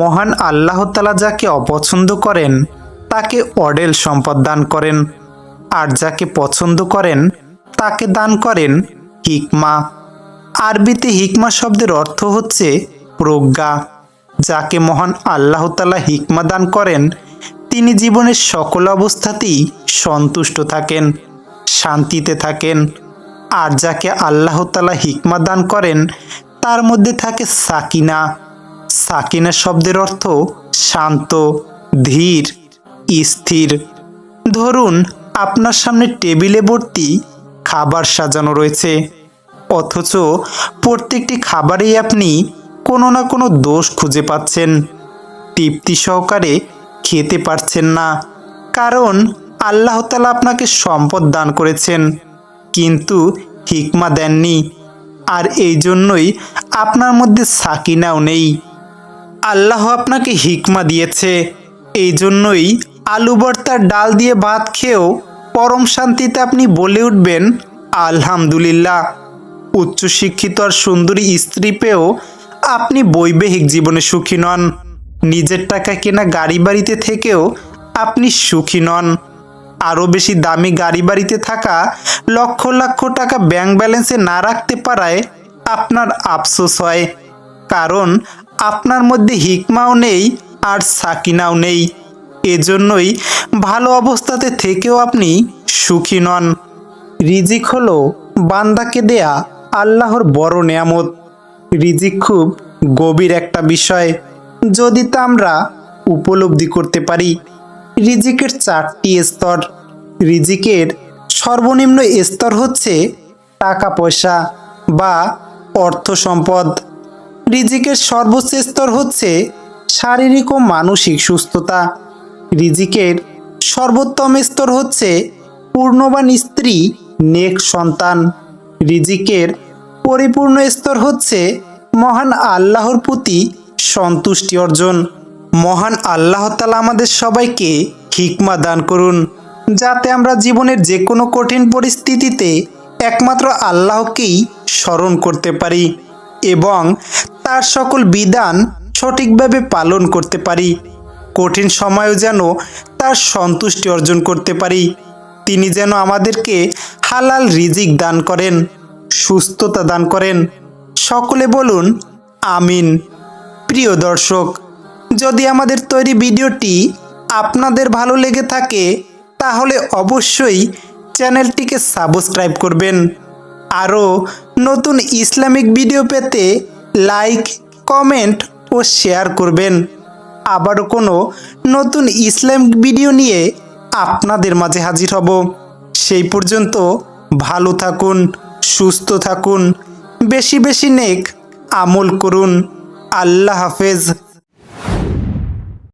মহান আল্লাহ তালা যাকে অপছন্দ করেন, তাকে অডেল সম্পদ দান করেন। আর যাকে পছন্দ করেন, তাকে দান করেন হিকমা। আরবিতে হিকমা শব্দের অর্থ হচ্ছে প্রজ্ঞা। যাকে মহান আল্লাহ তালা হিকমা দান করেন, তিনি জীবনের সকল অবস্থাতেই সন্তুষ্ট থাকেন, শান্তিতে থাকেন। আর যাকে আল্লাহ তালা হিকমা দান করেন, তার মধ্যে থাকে সাকিনা। সাকিনা শব্দের অর্থ শান্ত, ধীর, স্থির। ধরুন, আপনার সামনে টেবিলে ভর্তি খাবার সাজানো রয়েছে। অথচ প্রত্যেকটি খাবারেই আপনি কোনো না কোনো দোষ খুঁজে পাচ্ছেন। তৃপ্তি সহকারে খেতে পারছেন না। কারণ আল্লাহ তালা আপনাকে সম্পদ দান করেছেন, কিন্তু হিকমা দেননি। আর এই জন্যই আপনার মধ্যে সাকিনাও নেই। আল্লাহ আপনাকে হিকমা দিয়েছে। এই জন্যই আলু ভর্তার ডাল দিয়ে ভাত খেয়েও পরম শান্তিতে আপনি বলে উঠবেন, আলহামদুলিল্লাহ। উচ্চশিক্ষিত আর সুন্দরী স্ত্রী পেয়েও আপনি বৈবাহিক জীবনে সুখী নন। নিজের টাকা কেনা গাড়ি বাড়িতে থেকেও আপনি সুখী নন। আরও বেশি দামি গাড়ি বাড়িতে থাকা লক্ষ লক্ষ টাকা ব্যাংক ব্যালেন্সে না রাখতে পারায় আপনার আফসোস হয়। কারণ আপনার মধ্যে হিকমাও নেই আর সাকিনাও নেই। এজন্যই ভালো অবস্থাতে থেকেও আপনি সুখী নন। রিজিক হলো বান্দাকে দেয়া আল্লাহর বড় নেয়ামত। রিজিক খুব গভীর একটা বিষয়। যদি তা আমরা উপলব্ধি করতে পারি, রিজিকের চারটি স্তর। রিজিকের সর্বনিম্ন স্তর হচ্ছে টাকা পয়সা বা অর্থ সম্পদ। রিজিকের সর্বোচ্চ স্তর হচ্ছে শারীরিক ও মানসিক সুস্থতা। রিজিকের সর্বোত্তম স্তর হচ্ছে পূর্ণবান স্ত্রী, নেক সন্তান। রিজিকের পরিপূর্ণ স্তর হচ্ছে মহান আল্লাহর প্রতি সন্তুষ্টি অর্জন। মহান আল্লাহ তালা আমাদের সবাইকে হিকমা দান করুন, যাতে আমরা জীবনের যে কোনো কঠিন পরিস্থিতিতে একমাত্র আল্লাহকেই স্মরণ করতে পারি এবং তার সকল বিধান সঠিকভাবে পালন করতে পারি। কঠিন সময়ও যেন তার সন্তুষ্টি অর্জন করতে পারি। তিনি যেন আমাদেরকে হালাল রিজিক দান করেন, সুস্থতা দান করেন। সকলে বলুন, আমিন। প্রিয় দর্শক, যদি আমাদের তৈরি ভিডিওটি আপনাদের ভালো লেগে থাকে, তাহলে অবশ্যই চ্যানেলটিকে সাবস্ক্রাইব করবেন। আরও নতুন ইসলামিক ভিডিও পেতে লাইক, কমেন্ট ও শেয়ার করবেন। আবার কোনো নতুন ইসলাম ভিডিও নিয়ে আপনাদের মাঝে হাজির হব। সেই পর্যন্ত ভালো থাকুন, সুস্থ থাকুন, বেশি বেশি নেক আমল করুন। আল্লাহ হাফেজ।